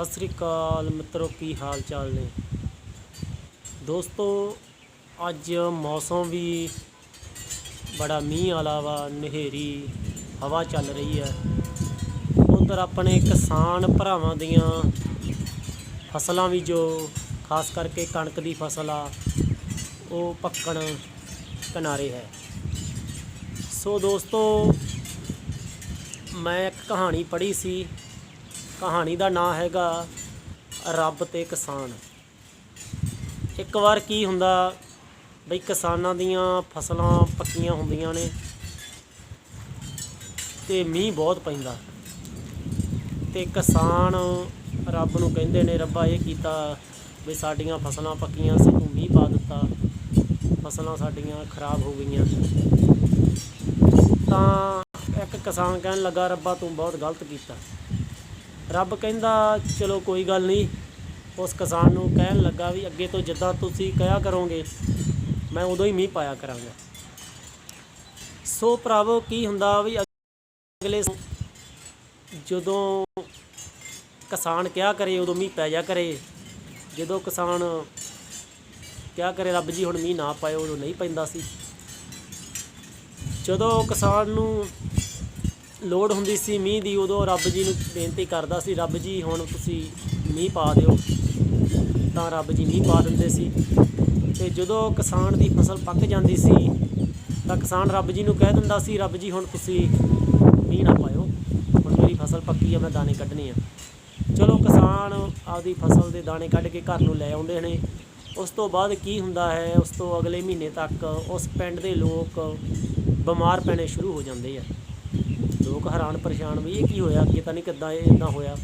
ਸਤਿ ਸ੍ਰੀ ਅਕਾਲ ਮਿੱਤਰੋ, ਕੀ ਹਾਲ ਚਾਲ ਨੇ? ਦੋਸਤੋ, ਅੱਜ ਮੌਸਮ ਵੀ ਬੜਾ ਮੀਂਹ ਵਾਲਾ ਵਾ ਹਨੇਰੀ ਹਵਾ ਚੱਲ ਰਹੀ ਹੈ। ਉਧਰ ਆਪਣੇ ਕਿਸਾਨ ਭਰਾਵਾਂ ਦੀਆਂ ਫਸਲਾਂ ਵੀ ਜੋ ਖਾਸ ਕਰਕੇ ਕਣਕ ਦੀ ਫਸਲ ਆ, ਉਹ ਪੱਕਣ ਕਿਨਾਰੇ ਹੈ। ਸੋ ਦੋਸਤੋ, ਮੈਂ ਇੱਕ ਕਹਾਣੀ ਪੜ੍ਹੀ ਸੀ। ਕਹਾਣੀ ਦਾ ਨਾਂ ਹੈਗਾ ਰੱਬ ਤੇ ਕਿਸਾਨ। ਇੱਕ ਵਾਰ ਕੀ ਹੁੰਦਾ, ਬਈ ਕਿਸਾਨਾਂ ਦੀਆਂ ਫਸਲਾਂ ਪੱਕੀਆਂ ਹੁੰਦੀਆਂ ਨੇ ਤੇ ਮੀਂਹ ਬਹੁਤ ਪੈਂਦਾ। ਤੇ ਕਿਸਾਨ ਰੱਬ ਨੂੰ ਕਹਿੰਦੇ ਨੇ, ਰੱਬਾ ਇਹ ਕੀਤਾ ਵੀ ਸਾਡੀਆਂ ਫਸਲਾਂ ਪੱਕੀਆਂ ਸੀ, ਤੂੰ ਮੀਂਹ ਪਾ ਦਿੱਤਾ, ਫਸਲਾਂ ਸਾਡੀਆਂ ਖਰਾਬ ਹੋ ਗਈਆਂ। ਤਾਂ ਇੱਕ ਕਿਸਾਨ ਕਹਿਣ ਲੱਗਾ, ਰੱਬਾ ਤੂੰ ਬਹੁਤ ਗਲਤ ਕੀਤਾ। ਰੱਬ ਕਹਿੰਦਾ, ਚਲੋ ਕੋਈ ਗੱਲ ਨਹੀਂ। ਉਸ ਕਿਸਾਨ ਨੂੰ ਕਹਿਣ ਲੱਗਾ ਵੀ, ਅੱਗੇ ਤੋਂ ਜਿੱਦਾਂ ਤੁਸੀਂ ਕਿਹਾ ਕਰੋਗੇ, ਮੈਂ ਉਦੋਂ ਹੀ ਮੀਂਹ ਪਾਇਆ ਕਰਾਂਗਾ। ਸੋ ਭਰਾਵੋ, ਕੀ ਹੁੰਦਾ ਵੀ ਅਗਲੇ ਜਦੋਂ ਕਿਸਾਨ ਕਿਹਾ ਕਰੇ, ਉਦੋਂ ਮੀਂਹ ਪੈ ਜਾ ਕਰੇ। ਜਦੋਂ ਕਿਸਾਨ ਕਿਹਾ ਕਰੇ, ਰੱਬ ਜੀ, ਹੁਣ ਮੀਂਹ ਨਾ ਪਾਇਓ, ਉਦੋਂ ਨਹੀਂ ਪੈਂਦਾ ਸੀ। ਜਦੋਂ ਕਿਸਾਨ ਨੂੰ ਲੋੜ ਹੁੰਦੀ ਸੀ ਮੀਂਹ ਦੀ, ਉਦੋਂ ਰੱਬ ਜੀ ਨੂੰ ਬੇਨਤੀ ਕਰਦਾ ਸੀ, ਰੱਬ ਜੀ, ਹੁਣ ਤੁਸੀਂ ਮੀਂਹ ਪਾ ਦਿਓ। ਤਾਂ ਰੱਬ ਜੀ ਮੀਂਹ ਪਾ ਦਿੰਦੇ ਸੀ। ਤੇ ਜਦੋਂ ਕਿਸਾਨ ਦੀ ਫਸਲ ਪੱਕ ਜਾਂਦੀ ਸੀ, ਤਾਂ ਕਿਸਾਨ ਰੱਬ ਜੀ ਨੂੰ ਕਹਿ ਦਿੰਦਾ ਸੀ, ਰੱਬ ਜੀ, ਹੁਣ ਤੁਸੀਂ ਮੀਂਹ ਨਾ ਪਾਇਓ। ਹੁਣ ਮੇਰੀ ਫਸਲ ਪੱਕੀ ਆ, ਮੈਂ ਦਾਣੇ ਕੱਢਣੇ ਆ। ਚਲੋ ਕਿਸਾਨ ਆਪਦੀ ਫਸਲ ਦੇ ਦਾਣੇ ਕੱਢ ਕੇ ਘਰ ਨੂੰ ਲੈ ਆਉਂਦੇ ਨੇ। ਉਸ ਤੋਂ ਬਾਅਦ ਕੀ ਹੁੰਦਾ ਹੈ, ਉਸ ਤੋਂ ਅਗਲੇ ਮਹੀਨੇ ਤੱਕ ਉਸ ਪਿੰਡ ਦੇ ਲੋਕ ਬਿਮਾਰ ਪੈਣੇ ਸ਼ੁਰੂ ਹੋ ਜਾਂਦੇ ਆ। ਲੋਕ ਹੈਰਾਨ ਪਰੇਸ਼ਾਨ ਵੀ ਇਹ ਕੀ ਹੋਇਆ, ਅੱਗੇ ਤਾਂ ਨਹੀਂ ਕਿੱਦਾਂ ਇਹ ਇਦਾਂ ਹੋਇਆ।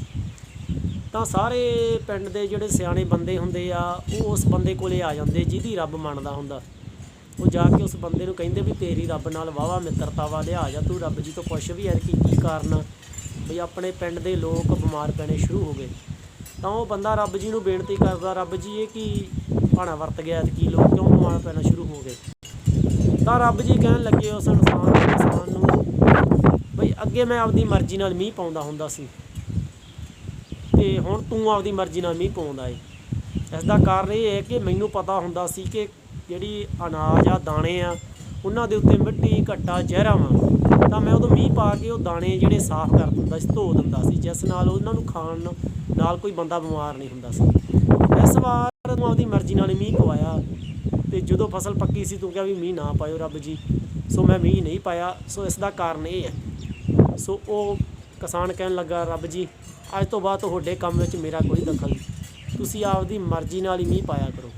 ਤਾਂ ਸਾਰੇ ਪਿੰਡ ਦੇ ਜਿਹੜੇ ਸਿਆਣੇ ਬੰਦੇ ਹੁੰਦੇ ਆ, ਉਹ ਉਸ ਬੰਦੇ ਕੋਲੇ ਆ ਜਾਂਦੇ, ਜਿਹਦੀ ਰੱਬ ਮੰਨਦਾ ਹੁੰਦਾ। ਉਹ ਜਾ ਕੇ ਉਸ ਬੰਦੇ ਨੂੰ ਕਹਿੰਦੇ ਵੀ ਤੇਰੀ ਰੱਬ ਨਾਲ ਵਾਵਾ ਮਿੱਤਰਤਾ ਵਾ ਲਿਆ ਜਾ, ਤੂੰ ਰੱਬ ਜੀ ਤੋਂ ਪੁੱਛ ਵੀ ਯਾਰ ਕੀ ਕੀ ਕਾਰਨ ਵੀ ਆਪਣੇ ਪਿੰਡ ਦੇ ਲੋਕ ਬਿਮਾਰ ਪੈਣੇ ਸ਼ੁਰੂ ਹੋ ਗਏ। ਤਾਂ ਉਹ ਬੰਦਾ ਰੱਬ ਜੀ ਨੂੰ ਬੇਨਤੀ ਕਰਦਾ, ਰੱਬ ਜੀ ਇਹ ਕੀ ਭਾਣਾ ਵਰਤ ਗਿਆ, ਤੇ ਕੀ ਲੋਕ ਕਿਉਂ ਬਿਮਾਰ ਪੈਣਾ ਸ਼ੁਰੂ ਹੋ ਗਏ? ਤਾਂ ਰੱਬ ਜੀ ਕਹਿਣ ਲੱਗੇ, ਉਸ ਇਨਸਾਨ ਇਨਸਾਨ ਨੂੰ ਅੱਗੇ ਮੈਂ ਆਪਦੀ ਮਰਜ਼ੀ ਨਾਲ ਮੀਂਹ ਪਾਉਂਦਾ ਹੁੰਦਾ ਸੀ। ਤੇ ਹੁਣ ਤੂੰ ਆਪਦੀ ਮਰਜ਼ੀ ਨਾਲ ਮੀਂਹ ਪਾਉਂਦਾ ਏ। ਇਸ ਦਾ ਕਾਰਨ ਇਹ ਹੈ ਕਿ ਮੈਨੂੰ ਪਤਾ ਹੁੰਦਾ ਸੀ ਕਿ ਜਿਹੜੀ ਅਨਾਜ ਆ, ਦਾਣੇ ਆ, ਉਹਨਾਂ ਦੇ ਉੱਤੇ ਮਿੱਟੀ ਘੱਟਾ ਜ਼ਹਿਰਾ ਵਾ। ਤਾਂ ਮੈਂ ਉਦੋਂ ਮੀਂਹ ਪਾ ਕੇ ਉਹ ਦਾਣੇ ਜਿਹੜੇ ਸਾਫ਼ ਕਰ ਦਿੰਦਾ ਸੀ, ਧੋ ਦਿੰਦਾ ਸੀ, ਜਿਸ ਨਾਲ ਉਹਨਾਂ ਨੂੰ ਖਾਣ ਨਾਲ ਕੋਈ ਬੰਦਾ ਬਿਮਾਰ ਨਹੀਂ ਹੁੰਦਾ ਸੀ। ਇਸ ਵਾਰ ਤੂੰ ਆਪਦੀ ਮਰਜ਼ੀ ਨਾਲ ਮੀਂਹ ਪਵਾਇਆ ਤੇ ਜਦੋਂ ਫਸਲ ਪੱਕੀ ਸੀ, ਤੂੰ ਕਿਹਾ ਵੀ ਮੀਂਹ ਨਾ ਪਾਇਓ ਰੱਬ ਜੀ। ਸੋ ਮੈਂ ਮੀਂਹ ਨਹੀਂ ਪਾਇਆ। ਸੋ ਇਸ ਦਾ ਕਾਰਨ ਇਹ ਹੈ ਸੋ ਉਹ ਕਿਸਾਨ ਕਹਿਣ ਲੱਗਾ, ਰੱਬ ਜੀ, ਅੱਜ ਤੋਂ ਬਾਅਦ ਤੁਹਾਡੇ ਕੰਮ ਵਿੱਚ ਮੇਰਾ ਕੋਈ ਦਖਲ ਨਹੀਂ। ਤੁਸੀਂ ਆਪਦੀ ਮਰਜ਼ੀ ਨਾਲ ਹੀ ਮੀਂਹ ਪਾਇਆ ਕਰੋ।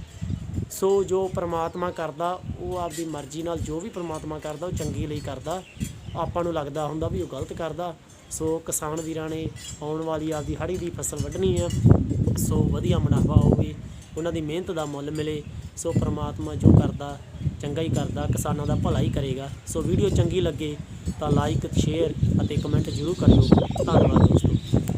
ਸੋ ਜੋ ਪ੍ਰਮਾਤਮਾ ਕਰਦਾ, ਉਹ ਆਪਦੀ ਮਰਜ਼ੀ ਨਾਲ ਜੋ ਵੀ ਪ੍ਰਮਾਤਮਾ ਕਰਦਾ, ਉਹ ਚੰਗੀ ਲਈ ਕਰਦਾ। ਆਪਾਂ ਨੂੰ ਲੱਗਦਾ ਹੁੰਦਾ ਵੀ ਉਹ ਗਲਤ ਕਰਦਾ। ਸੋ ਕਿਸਾਨ ਵੀਰਾਂ ਨੇ ਆਉਣ ਵਾਲੀ ਆਪਦੀ ਹਾੜੀ ਦੀ ਫਸਲ ਵੱਢਣੀ ਆ। ਸੋ ਵਧੀਆ ਮੁਨਾਫਾ ਹੋਵੇ, ਉਹਨਾਂ ਦੀ ਮਿਹਨਤ ਦਾ ਮੁੱਲ ਮਿਲੇ। ਸੋ ਪ੍ਰਮਾਤਮਾ ਜੋ ਕਰਦਾ ਚੰਗਾ ਹੀ ਕਰਦਾ, ਕਿਸਾਨਾਂ ਦਾ ਭਲਾ ਹੀ ਕਰੇਗਾ। ਸੋ ਵੀਡੀਓ ਚੰਗੀ ਲੱਗੇ ਤਾਂ ਲਾਈਕ ਸ਼ੇਅਰ ਅਤੇ ਕਮੈਂਟ ਜ਼ਰੂਰ ਕਰਿਓ। ਧੰਨਵਾਦ ਦੋਸਤੋ।